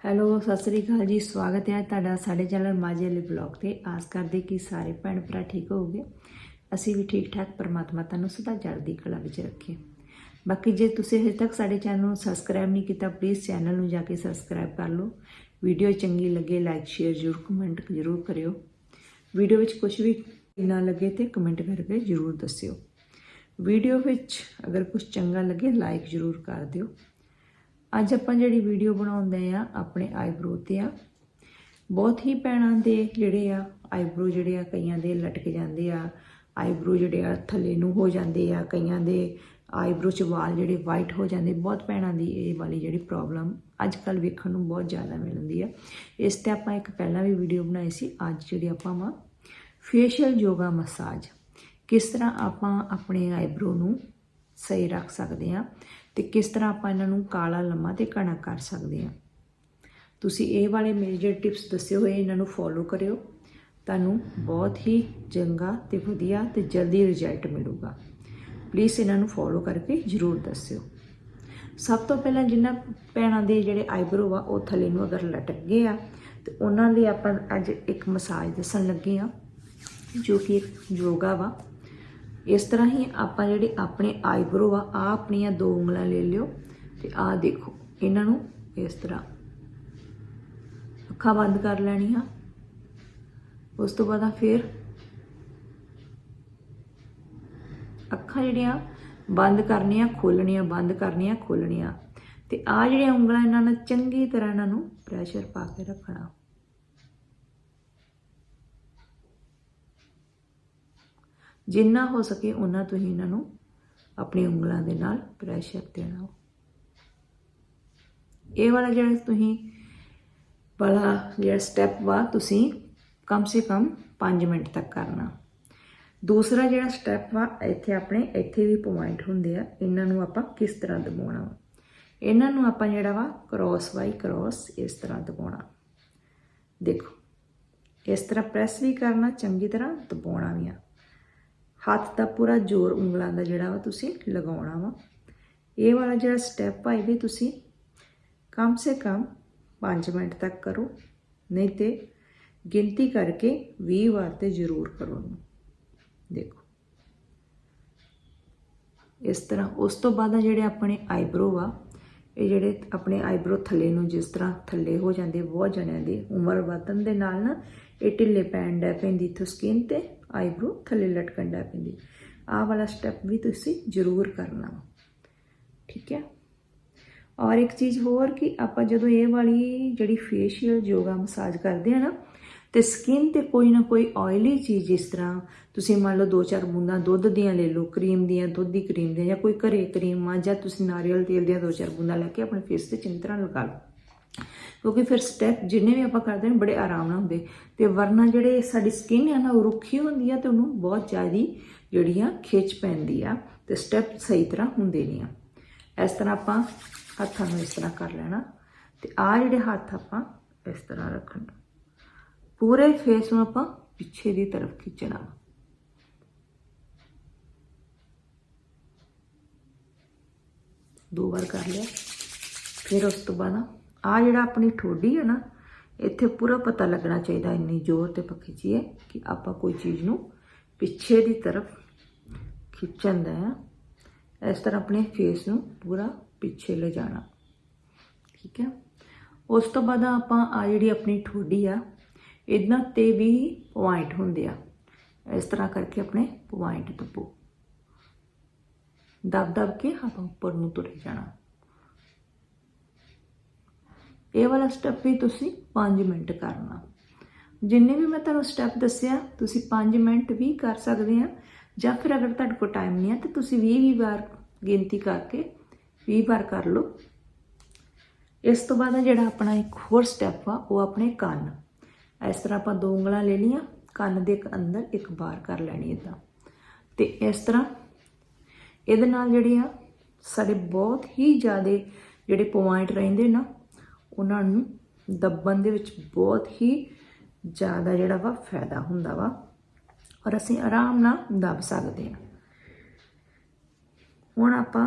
Hello, Sat Sri ਅਕਾਲ ਜੀ। ਸਵਾਗਤ ਹੈ ਤੁਹਾਡਾ ਸਾਡੇ ਚੈਨਲ ਮਾਝੇ ਵਾਲੇ ਬਲੌਗ ਤੇ। ਆਸ ਕਰਦੇ ਕਿ ਸਾਰੇ ਭੈਣ ਭਰਾ ਠੀਕ ਹੋਵੋਗੇ। ਅਸੀਂ ਵੀ ਠੀਕ ਠਾਕ ਪਰਮਾਤਮਾ ਤੁਹਾਨੂੰ ਸਦਾ ਚੜ੍ਹਦੀ ਕਲਾ ਵਿੱਚ ਰੱਖੇ। ਬਾਕੀ ਜੇ ਤੁਸੀਂ ਹਜੇ ਤੱਕ ਸਾਡੇ ਚੈਨਲ ਨੂੰ ਸਬਸਕ੍ਰਾਈਬ ਨਹੀਂ ਕੀਤਾ ਪਲੀਜ਼ ਚੈਨਲ ਨੂੰ ਜਾ ਕੇ ਸਬਸਕ੍ਰਾਈਬ ਕਰ ਲਓ। ਵੀਡੀਓ ਚੰਗੀ ਲੱਗੇ ਲਾਈਕ ਸ਼ੇਅਰ ਜ਼ਰੂਰ ਕਮੈਂਟ ਜ਼ਰੂਰ ਕਰਿਓ। ਵੀਡੀਓ ਵਿੱਚ ਕੁਝ ਵੀ ਨਾ ਲੱਗੇ ਤੇ ਕਮੈਂਟ ਕਰਕੇ ਜ਼ਰੂਰ ਦੱਸਿਓ। ਵੀਡੀਓ ਵਿੱਚ ਅਗਰ ਕੁਝ ਚੰਗਾ ਲੱਗੇ ਲਾਈਕ ਜ਼ਰੂਰ ਕਰ ਦਿਓ। ਅੱਜ ਆਪਾਂ ਜਿਹੜੀ ਵੀਡੀਓ ਬਣਾਉਂਦੇ ਆ, ਆਪਣੇ ਆਈਬ੍ਰੋ ਤੇ ਆ। ਬਹੁਤ ਹੀ ਭੈਣਾਂ ਦੇ ਜਿਹੜੇ ਆ ਆਈਬ੍ਰੋ ਜਿਹੜੇ ਆ, ਕਈਆਂ ਦੇ ਲਟਕ ਜਾਂਦੇ ਆ। ਆਈਬ੍ਰੋ ਜਿਹੜੇ ਆ, ਥੱਲੇ ਨੂੰ ਹੋ ਜਾਂਦੇ ਆ, ਕਈਆਂ ਦੇ ਆਈਬ੍ਰੋ ਚ ਵਾਲ ਜਿਹੜੇ ਵਾਈਟ ਹੋ ਜਾਂਦੇ। ਬਹੁਤ ਭੈਣਾਂ ਦੀ ਇਹ ਵਾਲੀ ਜਿਹੜੀ ਪ੍ਰੋਬਲਮ ਅੱਜ ਕੱਲ ਵੇਖਣ ਨੂੰ ਬਹੁਤ ਜ਼ਿਆਦਾ ਮਿਲਦੀ ਆ। ਇਸ ਤੇ ਆਪਾਂ ਇੱਕ ਪਹਿਲਾਂ ਵੀ ਵੀਡੀਓ ਬਣਾਈ ਸੀ। ਅੱਜ ਜਿਹੜੀ ਆਪਾਂ ਵਾ ਫੇਸ਼ੀਅਲ ਯੋਗਾ ਮਸਾਜ ਕਿਸ ਤਰ੍ਹਾਂ ਆਪਾਂ ਆਪਣੇ ਆਈਬ੍ਰੋ ਨੂੰ ਸਹੀ ਰੱਖ ਸਕਦੇ ਹਾਂ ਤੇ ਕਿਸ ਤਰ੍ਹਾਂ ਆਪਾਂ ਇਹਨਾਂ ਨੂੰ ਕਾਲਾ, ਲੰਮਾ ਤੇ ਘਣਾ ਕਰ ਸਕਦੇ ਹਾਂ। ਤੁਸੀਂ ਇਹ ਵਾਲੇ ਮੇਰੇ ਜਿਹੜੇ ਟਿਪਸ ਦੱਸੇ ਹੋਏ, ਇਹਨਾਂ ਨੂੰ ਫੋਲੋ ਕਰਿਓ। ਤੁਹਾਨੂੰ ਬਹੁਤ ਹੀ ਚੰਗਾ ਤੇ ਵਧੀਆ ਤੇ ਜਲਦੀ ਰਿਜ਼ਲਟ ਮਿਲੂਗਾ। ਪਲੀਜ਼ ਇਹਨਾਂ ਨੂੰ ਫੋਲੋ ਕਰਕੇ ਜਰੂਰ ਦੱਸਿਓ। ਸਭ ਤੋਂ ਪਹਿਲਾਂ ਜਿਨ੍ਹਾਂ ਭੈਣਾਂ ਦੇ ਜਿਹੜੇ ਆਈਬ੍ਰੋ ਆ, ਉਹ ਥੱਲੇ ਨੂੰ ਅਗਰ ਲਟਕ ਗਏ ਆ, ਤੇ ਉਹਨਾਂ ਲਈ ਆਪਾਂ ਅੱਜ ਇੱਕ ਮਸਾਜ ਦੱਸਣ ਲੱਗੇ ਆ ਜੋ ਕਿ ਇੱਕ ਯੋਗਾ ਵਾ। ਇਸ ਤਰ੍ਹਾਂ ਹੀ ਆਪਾਂ ਜਿਹੜੇ ਆਪਣੇ ਆਈਬ੍ਰੋ ਆ ਆ ਆਪਣੀਆਂ ਦੋ ਉਂਗਲਾਂ ਲੈ ਲਿਓ ਤੇ ਆ ਦੇਖੋ, ਇਹਨਾਂ ਨੂੰ ਇਸ ਤਰ੍ਹਾਂ ਅੱਖਾਂ ਬੰਦ ਕਰ ਲੈਣੀਆਂ। ਉਸ ਤੋਂ ਬਾਅਦ ਆ ਫਿਰ ਅੱਖਾਂ ਜਿਹੜੀਆਂ ਬੰਦ ਕਰਨੀਆਂ ਖੋਲਣੀਆਂ ਬੰਦ ਕਰਨੀਆਂ ਖੋਲਣੀਆਂ ਤੇ ਆ ਜਿਹੜੀਆਂ ਉਂਗਲਾਂ ਇਹਨਾਂ ਨਾਲ ਚੰਗੀ ਤਰ੍ਹਾਂ ਇਹਨਾਂ ਨੂੰ ਪ੍ਰੈਸ਼ਰ ਪਾ ਕੇ ਰੱਖਣਾ। ਜਿੰਨਾ ਹੋ ਸਕੇ ਉਹਨਾਂ ਤੁਸੀਂ ਇਹਨਾਂ ਨੂੰ ਆਪਣੀ ਉਂਗਲਾਂ ਦੇ ਨਾਲ ਪ੍ਰੈਸ਼ਰ ਦੇਣਾ ਇਹ ਵਾਲਾ ਜਿਹੜਾ ਤੁਸੀਂ ਵਾਲਾ ਜਿਹੜਾ ਸਟੈਪ ਵਾ, ਤੁਸੀਂ ਕਮ ਸੇ ਕਮ 5 ਮਿੰਟ ਤੱਕ ਕਰਨਾ। ਦੂਸਰਾ ਜਿਹੜਾ ਸਟੈਪ ਵਾ, ਇੱਥੇ ਆਪਣੇ ਇੱਥੇ ਵੀ ਪੁਆਇੰਟ ਹੁੰਦੇ ਆ, ਇਹਨਾਂ ਨੂੰ ਆਪਾਂ ਕਿਸ ਤਰ੍ਹਾਂ ਦਬਾਉਣਾ ਵਾ? ਇਹਨਾਂ ਨੂੰ ਆਪਾਂ ਜਿਹੜਾ ਵਾ ਕ੍ਰੋਸ ਬਾਈ ਕ੍ਰੋਸ ਇਸ ਤਰ੍ਹਾਂ ਦਬਾਉਣਾ। ਦੇਖੋ, ਇਸ ਤਰ੍ਹਾਂ ਪ੍ਰੈਸ ਵੀ ਕਰਨਾ, ਚੰਗੀ ਤਰ੍ਹਾਂ ਦਬਾਉਣਾ ਵੀ ਆ। ਹੱਥ ਦਾ ਪੂਰਾ ਜ਼ੋਰ ਉਂਗਲਾਂ ਦਾ ਜਿਹੜਾ ਵਾ ਤੁਸੀਂ ਲਗਾਉਣਾ ਵਾ। ਇਹ ਵਾਲਾ ਜਿਹੜਾ ਸਟੈਪ ਆ, ਇਹ ਵੀ ਤੁਸੀਂ ਕਮ ਸੇ ਕਮ 5 ਮਿੰਟ ਤੱਕ ਕਰੋ, ਨਹੀਂ ਤੇ ਗਿਣਤੀ ਕਰਕੇ 20 ਵਾਰ ਤੇ ਜ਼ਰੂਰ ਕਰੋ ਇਹਨੂੰ। ਦੇਖੋ। ਇਸ ਤਰ੍ਹਾਂ, ਉਸ ਤੋਂ ਬਾਅਦ ਜਿਹੜੇ ਆਪਣੇ ਆਈਬ੍ਰੋ ਆ, ਇਹ ਜਿਹੜੇ ਆਪਣੇ ਆਈਬ੍ਰੋ ਥੱਲੇ ਨੂੰ ਜਿਸ ਤਰ੍ਹਾਂ ਥੱਲੇ ਹੋ ਜਾਂਦੇ, ਬਹੁਤ ਜਣਿਆਂ ਦੀ ਉਮਰ ਵਧਣ ਦੇ ਨਾਲ ਨਾ ਇਹ ਢਿੱਲੇ ਪੈਣ ਡੈ ਪੈਂਦੀ ਇੱਥੋਂ ਸਕਿਨ ਤੇ। ਆਈਬ੍ਰੋ ਥੱਲੇ ਲਟਕਣ ਡੈ ਪੈਂਦੀ ਆਹ ਵਾਲਾ ਸਟੈਪ ਵੀ ਤੁਸੀਂ ਜ਼ਰੂਰ ਕਰਨਾ ਵਾ ਠੀਕ ਹੈ ਔਰ ਇੱਕ ਚੀਜ਼ ਹੋਰ ਕਿ ਆਪਾਂ ਜਦੋਂ ਇਹ ਵਾਲੀ ਜਿਹੜੀ ਫੇਸ਼ੀਅਲ ਯੋਗਾ ਮਸਾਜ ਕਰਦੇ ਆ ਨਾ ਤੇ ਸਕਿਨ ਤੇ ਕੋਈ ਨਾ ਕੋਈ ਆਇਲੀ ਚੀਜ਼ ਜਿਸ ਤਰ੍ਹਾਂ ਤੁਸੀਂ ਮੰਨ ਲਓ ਦੋ ਚਾਰ ਬੂੰਦਾਂ ਦੁੱਧ ਦੀਆਂ ਲੈ ਲਓ ਕਰੀਮ ਦੀਆਂ ਦੁੱਧ ਦੀ ਕਰੀਮ ਦੀਆਂ ਜਾਂ ਕੋਈ ਘਰੇ ਕਰੀਮ ਆ ਜਾਂ ਤੁਸੀਂ ਨਾਰੀਅਲ ਤੇਲ ਦੀਆਂ ਦੋ ਚਾਰ ਬੂੰਦਾਂ ਲੈ ਕੇ ਆਪਣੇ ਫੇਸ ਤੇ ਚੰਗੀ ਤਰ੍ਹਾਂ ਲਗਾ ਲਓ ਕਿਉਂਕਿ ਫਿਰ ਸਟੈਪ ਜਿੰਨੇ ਵੀ ਆਪਾਂ ਕਰਦੇ ਨੇ ਬੜੇ ਆਰਾਮ ਨਾਲ ਹੁੰਦੇ। ਤੇ ਵਰਨਾ ਜਿਹੜੇ ਸਾਡੀ ਸਕਿਨ ਹੈ ਨਾ, ਉਹ ਰੁੱਖੀ ਹੁੰਦੀ ਆ ਤੇ ਉਹਨੂੰ ਬਹੁਤ ਜ਼ਿਆਦੀ ਜਿਹੜੀਆਂ ਖਿੱਚ ਪੈਂਦੀ ਆ ਤੇ ਸਟੈਪ ਸਹੀ ਤਰ੍ਹਾਂ ਹੁੰਦੇ ਨਹੀਂ ਆ। ਇਸ ਤਰ੍ਹਾਂ ਆਪਾਂ ਹੱਥਾਂ ਨੂੰ ਇਸ ਤਰ੍ਹਾਂ ਕਰ ਲੈਣਾ ਤੇ ਆ ਜਿਹੜੇ ਹੱਥ ਆਪਾਂ ਇਸ ਤਰ੍ਹਾਂ ਰੱਖਣਾ। ਪੂਰੇ ਫੇਸ ਨੂੰ ਆਪਾਂ ਪਿੱਛੇ ਦੀ ਤਰਫ ਖਿੱਚਣਾ। ਦੋ ਵਾਰ ਕਰ ਲਿਆ, ਫਿਰ ਉਸ ਤੋਂ ਬਾਅਦ ਆ ਜਿਹੜਾ ਆਪਣੀ ਠੋਡੀ ਹੈ ਨਾ, ਇੱਥੇ ਪੂਰਾ ਪਤਾ ਲੱਗਣਾ ਚਾਹੀਦਾ ਇੰਨੀ ਜ਼ੋਰ ਤੇ ਹੈ ਕਿ ਆਪਾਂ ਕੋਈ ਚੀਜ਼ ਨੂੰ ਪਿੱਛੇ ਦੀ ਤਰਫ ਖਿੱਚਣ ਦਾ ਹੈ ਇਸ ਤਰ੍ਹਾਂ ਆਪਣੇ ਫੇਸ ਨੂੰ ਪੂਰਾ ਪਿੱਛੇ ਲੈ ਜਾਣਾ ਠੀਕ ਹੈ? ਉਸ ਤੋਂ ਬਾਅਦ ਆਪਾਂ ਆ ਜਿਹੜੀ ਆਪਣੀ ਠੋਡੀ ਆ ਇਹਨਾਂ ਤੇ ਵੀ ਪੁਆਇੰਟ ਹੁੰਦੇ ਆ। ਇਸ ਤਰ੍ਹਾਂ ਕਰਕੇ ਆਪਣੇ ਪੁਆਇੰਟ ਦੱਬੋ। ਦਬ ਦਬ ਕੇ ਆਪਾਂ ਉੱਪਰ ਨੂੰ ਤੁਰੇ ਜਾਣਾ। ਇਹ ਵਾਲਾ ਸਟੈਪ ਵੀ ਤੁਸੀਂ 5 ਮਿੰਟ ਕਰਨਾ। ਜਿੰਨੇ ਵੀ ਮੈਂ ਤੁਹਾਨੂੰ ਸਟੈਪ ਦੱਸਿਆ, ਤੁਸੀਂ 5 ਮਿੰਟ ਵੀ ਕਰ ਸਕਦੇ ਆ। ਜਾਂ ਫਿਰ ਅਗਰ ਤੁਹਾਡੇ ਕੋਲ ਟਾਈਮ ਨਹੀਂ ਹੈ ਤਾਂ ਤੁਸੀਂ 20 20 ਵਾਰ ਗਿਣਤੀ ਕਰਕੇ 20 ਵਾਰ ਕਰ ਲਓ। ਇਸ ਤੋਂ ਬਾਅਦ ਜਿਹੜਾ ਆਪਣਾ ਇੱਕ ਹੋਰ ਸਟੈਪ ਆ, ਉਹ ਆਪਣੇ ਕੰਨ। ਇਸ ਤਰ੍ਹਾਂ ਆਪਾਂ ਦੋ ਉਂਗਲਾਂ ਲੈ ਲਈਆਂ, ਕੰਨ ਦੇ ਅੰਦਰ, ਇੱਕ ਵਾਰ ਕਰ ਲੈਣੀ ਇਦਾਂ ਤੇ ਇਸ ਤਰ੍ਹਾਂ ਇਹਦੇ ਨਾਲ ਜਿਹੜੇ ਆ, ਸਾਡੇ ਬਹੁਤ ਹੀ ਜ਼ਿਆਦਾ ਜਿਹੜੇ ਪੁਆਇੰਟ ਰਹਿੰਦੇ ਨਾ ਉਹਨਾਂ ਨੂੰ ਦੱਬਣ ਦੇ ਵਿੱਚ ਬਹੁਤ ਹੀ ਜ਼ਿਆਦਾ ਜਿਹੜਾ ਵਾ ਫਾਇਦਾ ਹੁੰਦਾ ਵਾ ਔਰ ਅਸੀਂ ਆਰਾਮ ਨਾਲ ਦੱਬ ਸਕਦੇ ਹਾਂ। ਹੁਣ ਆਪਾਂ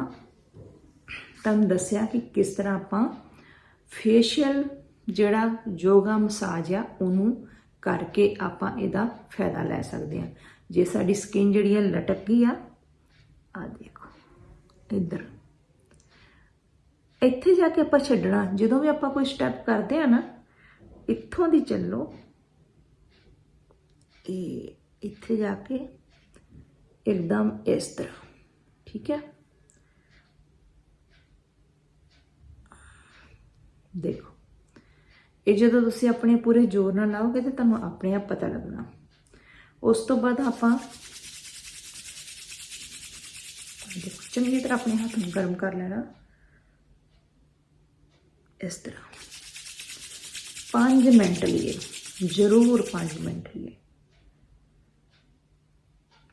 ਤੁਹਾਨੂੰ ਦੱਸਿਆ ਕਿ ਕਿਸ ਤਰ੍ਹਾਂ ਆਪਾਂ ਫੇਸ਼ੀਅਲ ਜਿਹੜਾ ਯੋਗਾ ਮਸਾਜ ਆ, ਉਹਨੂੰ ਕਰਕੇ ਆਪਾਂ ਇਹਦਾ ਫਾਇਦਾ ਲੈ ਸਕਦੇ ਹਾਂ। ਜੇ ਸਾਡੀ ਸਕਿਨ ਜਿਹੜੀ ਹੈ ਲਟਕ ਗਈ ਆ ਆ ਦੇਖੋ, ਇੱਧਰ। ਇੱਥੇ ਜਾ ਕੇ ਆਪਾਂ ਛੱਡਣਾ, ਜਦੋਂ ਵੀ ਆਪਾਂ ਕੋਈ ਸਟੈਪ ਕਰਦੇ ਆ ਨਾ, ਇੱਥੋਂ ਦੀ ਚੱਲੋ। ਇਹ ਇੱਥੇ ਜਾ ਕੇ ਇੱਕਦਮ ਇਸ ਤਰ੍ਹਾਂ, ਠੀਕ ਹੈ? ਦੇਖੋ, ਇਹ ਜਦੋਂ ਤੁਸੀਂ ਆਪਣੇ ਪੂਰੇ ਜ਼ੋਰ ਨਾਲ ਲਾਓਗੇ ਤੇ ਤੁਹਾਨੂੰ ਆਪਣੇ ਆਪ ਪਤਾ ਲੱਗਣਾ। ਉਸ ਤੋਂ ਬਾਅਦ ਆਪਾਂ ਦੇਖੋ ਚੰਗੀ ਤਰ੍ਹਾਂ ਆਪਣੇ ਹੱਥ ਨੂੰ ਗਰਮ ਕਰ ਲੈਣਾ। ਇਸ ਤਰ੍ਹਾਂ। 5 ਮਿੰਟ ਲਈ ਜ਼ਰੂਰ 5 ਮਿੰਟ ਲਈ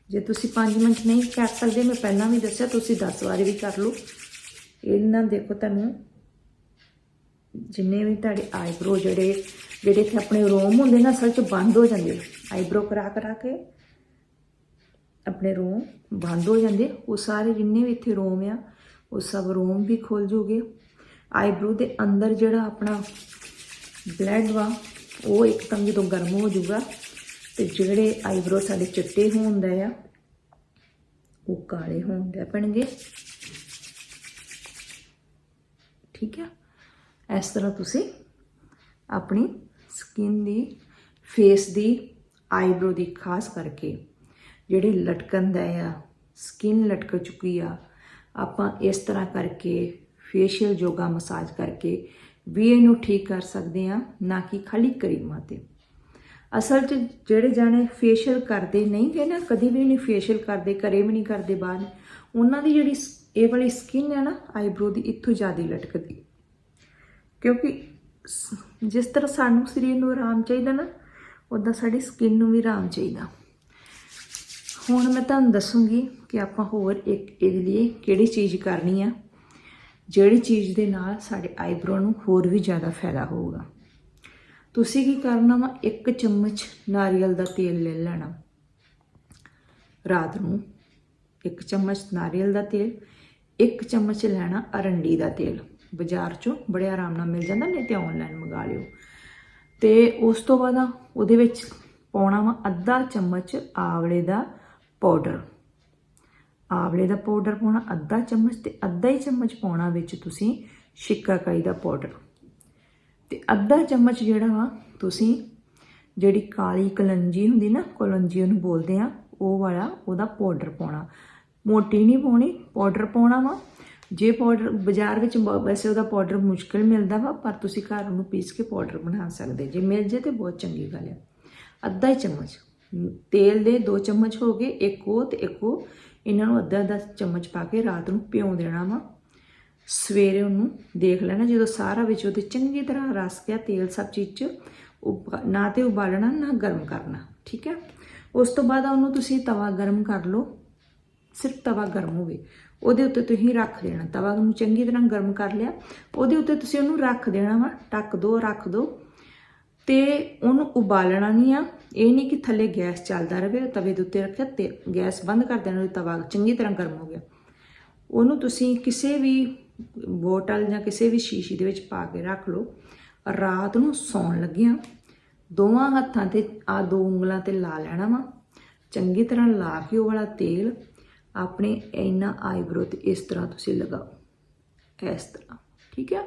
ਜੇ ਤੁਸੀਂ 5 ਮਿੰਟ ਨਹੀਂ ਕਰ ਸਕਦੇ, ਮੈਂ ਪਹਿਲਾਂ ਵੀ ਦੱਸਿਆ, ਤੁਸੀਂ 10 ਵਾਰੀ ਵੀ ਕਰ ਲਓ। ਇਹਨਾਂ ਦੇਖੋ ਤੁਹਾਨੂੰ, ਜਿੰਨੇ ਵੀ ਤੁਹਾਡੇ ਆਈਬ੍ਰੋ ਜਿਹੜੇ ਜਿਹੜੇ ਇੱਥੇ ਆਪਣੇ ਰੋਮ ਹੁੰਦੇ ਨਾ, ਅਸਲ ਚ ਬੰਦ ਹੋ ਜਾਂਦੇ। ਆਈਬ੍ਰੋ ਕਰਾ ਕਰਾ ਕੇ ਆਪਣੇ ਰੋਮ ਬੰਦ ਹੋ ਜਾਂਦੇ। ਉਹ ਸਾਰੇ ਜਿੰਨੇ ਵੀ ਇੱਥੇ ਰੋਮ ਆ, ਉਹ ਸਭ ਰੋਮ ਵੀ ਖੁੱਲ ਜੂਗੇ। ਆਈਬ੍ਰੋ ਦੇ ਅੰਦਰ ਜਿਹੜਾ ਆਪਣਾ ਬਲੱਡ ਵਾ, ਉਹ ਇੱਕਦਮ ਜਦੋਂ ਗਰਮ ਹੋ ਜਾਊਗਾ ਤੇ ਜਿਹੜੇ ਆਈਬ੍ਰੋ ਸਾਡੇ ਚਿੱਟੇ ਹੁੰਦੇ ਆ, ਉਹ ਕਾਲੇ ਹੁੰਦੇ ਪੈਣਗੇ। ਠੀਕ ਆ? ਇਸ ਤਰ੍ਹਾਂ ਤੁਸੀਂ ਆਪਣੀ ਸਕਿਨ ਦੀ ਫੇਸ ਦੀ ਆਈਬ੍ਰੋ ਦੀ ਖਾਸ ਕਰਕੇ ਜਿਹੜੇ ਲਟਕਣ ਦਾ ਆ ਸਕਿਨ ਲਟਕ ਚੁੱਕੀ ਆ, ਆਪਾਂ ਇਸ ਤਰ੍ਹਾਂ ਕਰਕੇ ਫੇਸ਼ੀਅਲ ਯੋਗਾ ਮਸਾਜ ਕਰਕੇ ਵੀ ਇਹਨੂੰ ਠੀਕ ਕਰ ਸਕਦੇ ਆ ਨਾ ਕਿ ਖਾਲੀ ਕਰੀਮਾਂ ਤੇ। ਅਸਲ 'ਚ ਜਿਹੜੇ ਜਾਣੇ ਫੇਸ਼ੀਅਲ ਕਰਦੇ ਨਹੀਂ ਗਏ ਨਾ, ਕਦੀ ਵੀ ਨਹੀਂ ਫੇਸ਼ੀਅਲ ਕਰਦੇ ਕਰੇ ਵੀ ਨਹੀਂ ਕਰਦੇ ਬਾਅਦ ਉਹਨਾਂ ਦੀ ਜਿਹੜੀ ਸ- ਇਹ ਵਾਲੀ ਸਕਿਨ ਹੈ ਨਾ ਆਈਬ੍ਰੋ ਦੀ ਇੱਥੋਂ ਜ਼ਿਆਦਾ ਲਟਕਦੀ। ਕਿਉਂਕਿ ਜਿਸ ਤਰ੍ਹਾਂ ਸਾਨੂੰ ਸਰੀਰ ਨੂੰ ਆਰਾਮ ਚਾਹੀਦਾ ਨਾ ਉਦਾਂ ਸਾਡੀ ਸਕਿਨ ਨੂੰ ਵੀ ਆਰਾਮ ਚਾਹੀਦਾ। ਹੁਣ ਮੈਂ ਤੁਹਾਨੂੰ ਦੱਸੂਗੀ ਕਿ ਆਪਾਂ ਹੋਰ ਇੱਕ ਇਹਦੇ ਲਈ ਕਿਹੜੀ ਚੀਜ਼ ਕਰਨੀ ਆ। ਜਿਹੜੀ ਚੀਜ਼ ਦੇ ਨਾਲ ਸਾਡੇ ਆਈਬ੍ਰੋ ਨੂੰ ਹੋਰ ਵੀ ਜ਼ਿਆਦਾ ਫਾਇਦਾ ਹੋਊਗਾ। ਤੁਸੀਂ ਕੀ ਕਰਨਾ ਵਾ? ਇੱਕ ਚਮਚ ਨਾਰੀਅਲ ਦਾ ਤੇਲ ਲੈ ਲੈਣਾ। ਰਾਤ ਨੂੰ ਇੱਕ ਚਮਚ ਨਾਰੀਅਲ ਦਾ ਤੇਲ, ਇੱਕ ਚਮਚ ਲੈਣਾ ਅਰੰਡੀ ਦਾ ਤੇਲ। ਬਾਜ਼ਾਰ ਚੋਂ ਬੜੇ ਆਰਾਮ ਨਾਲ ਮਿਲ ਜਾਂਦਾ, ਨਹੀਂ ਤੇ ਆਨਲਾਈਨ ਮੰਗਾ ਲਿਓ। ਤੇ ਉਸ ਤੋਂ ਬਾਅਦ ਉਹਦੇ ਵਿੱਚ ਪਾਉਣਾ ਵਾ ਅੱਧਾ ਚਮਚ ਆਵਲੇ ਦਾ ਪਾਊਡਰ ਆਵਲੇ ਦਾ ਪਾਊਡਰ ਪਾਉਣਾ, ਅੱਧਾ ਚਮਚ ਤੇ ਅੱਧਾ ਹੀ ਚਮਚ ਪਾਉਣਾ ਵਿੱਚ ਤੁਸੀਂ ਸ਼ਿਕਾਕਾਈ ਦਾ ਪਾਊਡਰ ਤੇ ਅੱਧਾ ਚਮਚ ਜਿਹੜਾ ਵਾ, ਤੁਸੀਂ ਜਿਹੜੀ ਕਾਲੀ ਕਲੰਜੀ ਹੁੰਦੀ ਨਾ, ਕਲੰਜੀ ਉਹਨੂੰ ਬੋਲਦੇ ਆ, ਉਹ ਵਾਲਾ ਉਹਦਾ ਪਾਊਡਰ ਪਾਉਣਾ। ਮੋਟੀ ਨਹੀਂ ਪਾਉਣੀ ਪਾਊਡਰ ਪਾਉਣਾ ਵਾ। ਜੇ ਪਾਊਡਰ ਬਾਜ਼ਾਰ ਵਿੱਚ ਬ- ਵੈਸੇ ਉਹਦਾ ਪਾਊਡਰ ਮੁਸ਼ਕਿਲ ਮਿਲਦਾ ਵਾ, ਪਰ ਤੁਸੀਂ ਘਰ ਉਹਨੂੰ ਪੀਸ ਕੇ ਪਾਊਡਰ ਬਣਾ ਸਕਦੇ। ਜੇ ਮਿਲ ਜੇ ਤੇ ਬਹੁਤ ਚੰਗੀ ਗੱਲ ਹੈ ਅੱਧਾ ਹੀ ਚਮਚ। ਤੇਲ ਦੇ 2 ਚਮਚ ਹੋ ਗਏ, ਇੱਕ ਉਹ ਤੇ ਇੱਕ ਉਹ ਇਹਨਾਂ ਨੂੰ ਅੱਧਾ ਅੱਧਾ ਚਮਚ ਪਾ ਕੇ ਰਾਤ ਨੂੰ ਭਿਉਂ ਦੇਣਾ ਵਾ। ਸਵੇਰੇ ਉਹਨੂੰ ਦੇਖ ਲੈਣਾ, ਜਦੋਂ ਸਾਰਾ ਵਿੱਚ ਉਹਦੇ ਚੰਗੀ ਤਰ੍ਹਾਂ ਰਸ ਗਿਆ ਤੇਲ ਸਭ ਚੀਜ਼ 'ਚ, ਉਬਾ- ਨਾ ਤੇ ਉਬਾਲਣਾ, ਨਾ ਗਰਮ ਕਰਨਾ, ਠੀਕ ਹੈ? ਉਸ ਤੋਂ ਬਾਅਦ ਉਹਨੂੰ ਤੁਸੀਂ ਤਵਾ ਗਰਮ ਕਰ ਲਓ, ਸਿਰਫ ਤਵਾ ਗਰਮ ਹੋਵੇ। ਉਹਦੇ ਉੱਤੇ ਤੁਸੀਂ ਰੱਖ ਦੇਣਾ, ਤਵਾ ਨੂੰ ਚੰਗੀ ਤਰ੍ਹਾਂ ਗਰਮ ਕਰ ਲਿਆ। ਉਹਦੇ ਉੱਤੇ ਤੁਸੀਂ ਉਹਨੂੰ ਰੱਖ ਦੇਣਾ ਵਾ, ਟੱਕ ਦੋ, ਰੱਖ ਦੋ। ਤੇ ਉਹਨੂੰ ਉਬਾਲਣਾ ਨਹੀਂ ਆ। ਇਹ ਨਹੀਂ ਕਿ ਥੱਲੇ ਗੈਸ ਚੱਲਦਾ ਰਹੇ ਤਵੇ ਦੇ ਉੱਤੇ ਰੱਖਿਆ ਤੇ ਗੈਸ ਬੰਦ ਕਰ ਦੇਣਾ ਜਦੋਂ ਤਵਾ ਚੰਗੀ ਤਰ੍ਹਾਂ ਗਰਮ ਹੋ ਗਿਆ। ਉਹਨੂੰ ਤੁਸੀਂ ਕਿਸੇ ਵੀ ਬੋਟਲ ਜਾਂ ਕਿਸੇ ਵੀ ਸ਼ੀਸ਼ੀ ਦੇ ਵਿੱਚ ਪਾ ਕੇ ਰੱਖ ਲਓ। ਰਾਤ ਨੂੰ ਸੌਣ ਲੱਗਿਆਂ। ਦੋਵਾਂ ਹੱਥਾਂ ਤੇ, ਆ ਦੋ ਉਂਗਲਾਂ ਤੇ ਲਾ ਲੈਣਾ ਵਾ। ਚੰਗੀ ਤਰ੍ਹਾਂ ਲਾ ਕੇ ਉਹ ਵਾਲਾ ਤੇਲ ਆਪਣੇ ਇਹਨਾਂ ਆਈਬ੍ਰੋ ਤੇ ਇਸ ਤਰ੍ਹਾਂ ਤੁਸੀਂ ਲਗਾਓ। ਇਸ ਤਰ੍ਹਾਂ, ਠੀਕ ਹੈ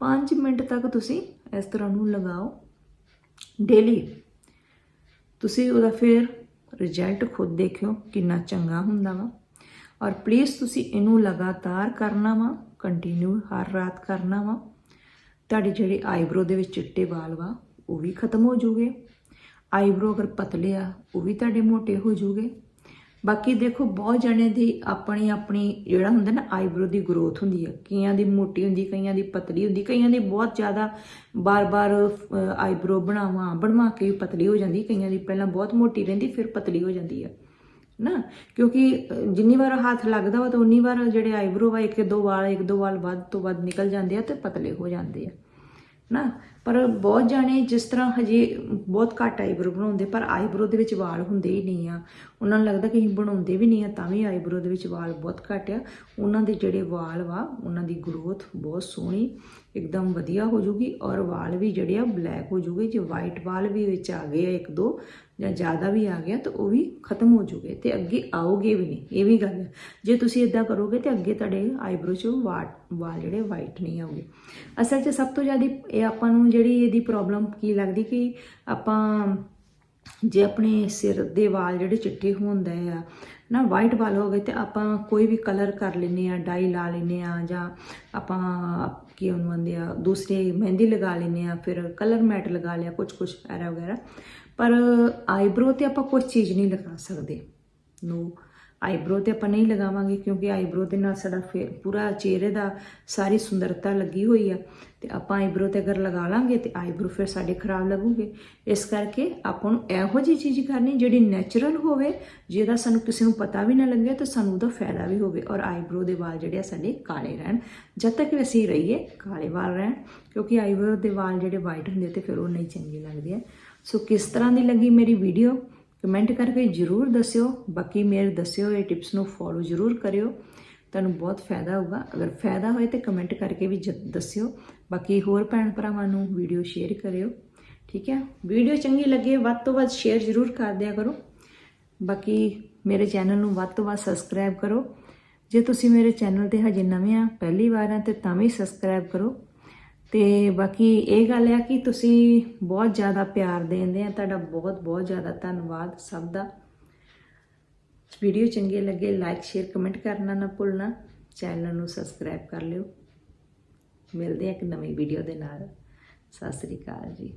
5 ਮਿੰਟ ਤੱਕ ਤੁਸੀਂ ਇਸ ਤਰ੍ਹਾਂ ਨੂੰ ਲਗਾਓ। ਡੇਲੀ। ਤੁਸੀਂ ਉਹਦਾ ਫਿਰ ਰਿਜ਼ਲਟ ਖੁਦ ਦੇਖਿਓ ਕਿੰਨਾ ਚੰਗਾ ਹੁੰਦਾ ਵਾ। ਔਰ ਪਲੀਜ਼ ਤੁਸੀਂ ਇਹਨੂੰ ਲਗਾਤਾਰ ਕਰਨਾ ਵਾ ਕੰਟੀਨਿਊ ਹਰ ਰਾਤ ਕਰਨਾ ਵਾ। ਤੁਹਾਡੇ ਜਿਹੜੇ ਆਈਬ੍ਰੋ ਦੇ ਵਿੱਚ ਚਿੱਟੇ ਵਾਲ ਵਾ, ਉਹ ਵੀ ਖਤਮ ਹੋ ਜੂਗੇ। ਆਈਬ੍ਰੋ ਅਗਰ ਪਤਲੇ ਆ, ਉਹ ਵੀ ਤੁਹਾਡੇ ਮੋਟੇ ਹੋ ਜੂਗੇ। ਬਾਕੀ ਦੇਖੋ, ਬਹੁਤ ਜਣੇ ਦੀ ਆਪਣੀ ਆਪਣੀ ਜਿਹੜਾ ਹੁੰਦਾ ਨਾ, ਆਈਬ੍ਰੋ ਦੀ ਗਰੋਥ ਹੁੰਦੀ ਹੈ ਕਈਆਂ ਦੀ ਮੋਟੀ ਹੁੰਦੀ, ਕਈਆਂ ਦੀ ਪਤਲੀ ਹੁੰਦੀ। ਕਈਆਂ ਦੀ ਬਹੁਤ ਜ਼ਿਆਦਾ ਬਾਰ-ਬਾਰ ਆਈਬ੍ਰੋ ਬਣਾਵਾਂ, ਬਣਵਾ ਕੇ ਵੀ ਪਤਲੀ ਹੋ ਜਾਂਦੀ। ਕਈਆਂ ਦੀ ਪਹਿਲਾਂ ਬਹੁਤ ਮੋਟੀ ਰਹਿੰਦੀ, ਫਿਰ ਪਤਲੀ ਹੋ ਜਾਂਦੀ ਹੈ ਨਾ, ਕਿਉਂਕਿ ਜਿੰਨੀ ਵਾਰ ਹੱਥ ਲੱਗਦਾ ਵਾ ਤਾਂ ਉਨੀ ਵਾਰ ਜਿਹੜੇ ਆਈਬ੍ਰੋ ਵਾ ਇੱਕ ਦੋ ਵਾਲ ਇੱਕ ਦੋ ਵਾਲ ਵੱਧ ਤੋਂ ਵੱਧ ਨਿਕਲ ਜਾਂਦੇ ਆ ਤੇ ਪਤਲੇ ਹੋ ਜਾਂਦੇ ਆ। ਨਾ ਪਰ ਬਹੁਤ ਜਾਣੇ ਜਿਸ ਤਰ੍ਹਾਂ ਹਜੇ ਬਹੁਤ ਘੱਟ ਆਈਬ੍ਰੋ ਬਣਾਉਂਦੇ, ਪਰ ਆਈਬ੍ਰੋ ਦੇ ਵਿੱਚ ਵਾਲ ਹੁੰਦੇ ਹੀ ਨਹੀਂ ਆ। ਉਹਨਾਂ ਨੂੰ ਲੱਗਦਾ ਕਿ ਅਸੀਂ ਬਣਾਉਂਦੇ ਵੀ ਨਹੀਂ ਆ, ਤਾਂ ਵੀ ਆਈਬ੍ਰੋ ਦੇ ਵਿੱਚ ਵਾਲ ਬਹੁਤ ਘੱਟ ਆ। ਉਹਨਾਂ ਦੇ ਜਿਹੜੇ ਵਾਲ ਵਾ, ਉਹਨਾਂ ਦੀ ਗਰੋਥ ਬਹੁਤ ਸੋਹਣੀ, ਇੱਕਦਮ ਵਧੀਆ ਹੋ ਜੂਗੀ ਔਰ ਵਾਲ ਵੀ ਜਿਹੜੇ ਆ ਬਲੈਕ ਹੋ ਜੂਗੇ ਜੇ ਵਾਈਟ ਵਾਲ ਵੀ ਵਿੱਚ ਆ ਗਏ ਆ ਇੱਕ ਦੋ ਜਾਂ ਜ਼ਿਆਦਾ ਵੀ ਆ ਗਿਆ ਤਾਂ ਉਹ ਵੀ ਖਤਮ ਹੋ ਜੂਗੇ ਤੇ ਅੱਗੇ ਆਉਗੇ ਵੀ ਨਹੀਂ, ਇਹ ਵੀ ਗੱਲ ਹੈ ਜੇ ਤੁਸੀਂ ਇਦਾਂ ਕਰੋਗੇ ਤੇ ਅੱਗੇ ਤੁਹਾਡੇ ਆਈਬ੍ਰੋ 'ਚ ਵਾਲ ਵਾਲ ਜਿਹੜੇ ਵਾਈਟ ਨਹੀਂ ਆਉਗੇ। ਅਸਲ 'ਚ ਸਭ ਤੋਂ ਜ਼ਿਆਦਾ ਇਹ ਆਪਾਂ ਨੂੰ ਜਿਹੜੀ ਇਹਦੀ ਪ੍ਰੋਬਲਮ ਕੀ ਲੱਗਦੀ ਕਿ ਆਪਾਂ ਜੇ ਆਪਣੇ ਸਿਰ ਦੇ ਵਾਲ ਜਿਹੜੇ ਚਿੱਟੇ ਹੁੰਦੇ ਆ, ਨਾ ਵਾਈਟ ਵਾਲ ਹੋ ਗਏ ਤੇ ਆਪਾਂ ਕੋਈ ਵੀ ਕਲਰ ਕਰ ਲੈਨੇ ਆ ਡਾਈ ਲਾ ਲੈਨੇ ਆ ਜਾਂ ਆਪਾਂ ਕੀ ਉਹਨੂੰ ਆਂਦੇ ਆ, ਦੂਸਰੇ ਮਹਿੰਦੀ ਲਗਾ ਲੈਨੇ ਆ, ਫਿਰ ਕਲਰ ਮੈਟ ਲਗਾ ਲਿਆ ਕੁਝ ਕੁਝ ਐਰਾ ਵਗੈਰਾ। ਪਰ ਆਈਬ੍ਰੋ ਤੇ ਆਪਾਂ ਕੁਝ ਚੀਜ਼ ਨਹੀਂ ਲਗਾ ਸਕਦੇ। ਨੋ ਆਈਬ੍ਰੋ ਤੇ ਆਪਾਂ ਨਹੀਂ ਲਗਾਵਾਂਗੇ ਕਿਉਂਕਿ ਆਈਬ੍ਰੋ ਦੇ ਨਾਲ ਸਾਡਾ ਫੇ- ਪੂਰਾ ਚਿਹਰੇ ਦਾ ਸਾਰੀ ਸੁੰਦਰਤਾ ਲੱਗੀ ਹੋਈ ਆ। ਤੇ ਆਪਾਂ ਆਈਬ੍ਰੋ ਤੇ ਅਗਰ ਲਗਾ ਲਾਂਗੇ ਤੇ ਆਈਬ੍ਰੋ ਫਿਰ ਸਾਡੇ ਖਰਾਬ ਲੱਗੂਗੇ। ਇਸ ਕਰਕੇ ਆਪਾਂ ਨੂੰ ਇਹੋ ਜਿਹੀ ਚੀਜ਼ ਕਰਨੀ ਜਿਹੜੀ ਨੈਚੁਰਲ ਹੋਵੇ, ਜਿਹਦਾ ਸਾਨੂੰ ਕਿਸੇ ਨੂੰ ਪਤਾ ਵੀ ਨਾ ਲੱਗੇ ਤੇ ਸਾਨੂੰ ਉਹਦਾ ਫਾਇਦਾ ਵੀ ਹੋਵੇ ਔਰ ਆਈਬ੍ਰੋ ਦੇ ਵਾਲ ਜਿਹੜੇ ਆ ਸਾਡੇ ਕਾਲੇ ਰਹਿਣ। ਜਦ ਤੱਕ ਵੀ ਅਸੀਂ ਰਹੀਏ, ਕਾਲੇ ਵਾਲ ਰਹਿਣ, ਕਿਉਂਕਿ ਆਈਬ੍ਰੋ ਦੇ ਵਾਲ ਜਿਹੜੇ ਵਾਈਟ ਹੁੰਦੇ ਤੇ ਫਿਰ ਉਹ ਨਹੀਂ ਚੰਗੇ ਲੱਗਦੇ ਆ। ਸੋ ਕਿਸ ਤਰ੍ਹਾਂ ਦੀ ਲੱਗੀ ਮੇਰੀ ਵੀਡੀਓ ਕਮੈਂਟ ਕਰਕੇ ਜਰੂਰ ਦੱਸਿਓ। ਬਾਕੀ ਮੇਰੇ ਦੱਸਿਓ ਇਹ ਟਿਪਸ ਨੂੰ ਫੋਲੋ ਜਰੂਰ ਕਰਿਓ। ਤੁਹਾਨੂੰ ਬਹੁਤ ਫਾਇਦਾ ਹੋਊਗਾ। ਅਗਰ ਫਾਇਦਾ ਹੋਏ ਤੇ ਕਮੈਂਟ ਕਰਕੇ ਵੀ ਜ- ਦੱਸਿਓ। ਬਾਕੀ ਹੋਰ ਭੈਣ ਭਰਾਵਾਂ ਨੂੰ ਵੀਡੀਓ ਸ਼ੇਅਰ ਕਰਿਓ। ਠੀਕ ਹੈ? ਵੀਡੀਓ ਚੰਗੀ ਲੱਗੇ, ਵੱਧ ਤੋਂ ਵੱਧ ਸ਼ੇਅਰ ਜਰੂਰ ਕਰ ਦਿਆ ਕਰੋ। ਬਾਕੀ ਮੇਰੇ ਚੈਨਲ ਨੂੰ ਵੱਧ ਤੋਂ ਵੱਧ ਸਬਸਕ੍ਰਾਈਬ ਕਰੋ। ਜੇ ਤੁਸੀਂ ਮੇਰੇ ਚੈਨਲ ਤੇ ਹਜੇ ਨਵੇਂ ਆ, ਪਹਿਲੀ ਵਾਰ ਆ, ਤੇ ਤਾਂ ਵੀ ਸਬਸਕ੍ਰਾਈਬ ਕਰੋ। ਤੇ ਬਾਕੀ ਇਹ ਗੱਲ ਆ ਕਿ ਤੁਸੀਂ ਬਹੁਤ ਜ਼ਿਆਦਾ ਪਿਆਰ ਦੇਂਦੇ ਆ। ਤੁਹਾਡਾ ਬਹੁਤ ਬਹੁਤ ਜ਼ਿਆਦਾ ਧੰਨਵਾਦ ਸਭ ਦਾ। ਵੀਡੀਓ ਚੰਗੇ ਲੱਗੇ ਲਾਈਕ ਸ਼ੇਅਰ ਕਮੈਂਟ ਕਰਨਾ ਨਾ ਭੁੱਲਣਾ। ਚੈਨਲ ਨੂੰ ਸਬਸਕ੍ਰਾਈਬ ਕਰ ਲਿਓ। ਮਿਲਦੇ ਆ ਇੱਕ ਨਵੀਂ ਵੀਡੀਓ ਦੇ ਨਾਲ। ਸਤਿ ਸ੍ਰੀ ਅਕਾਲ ਜੀ।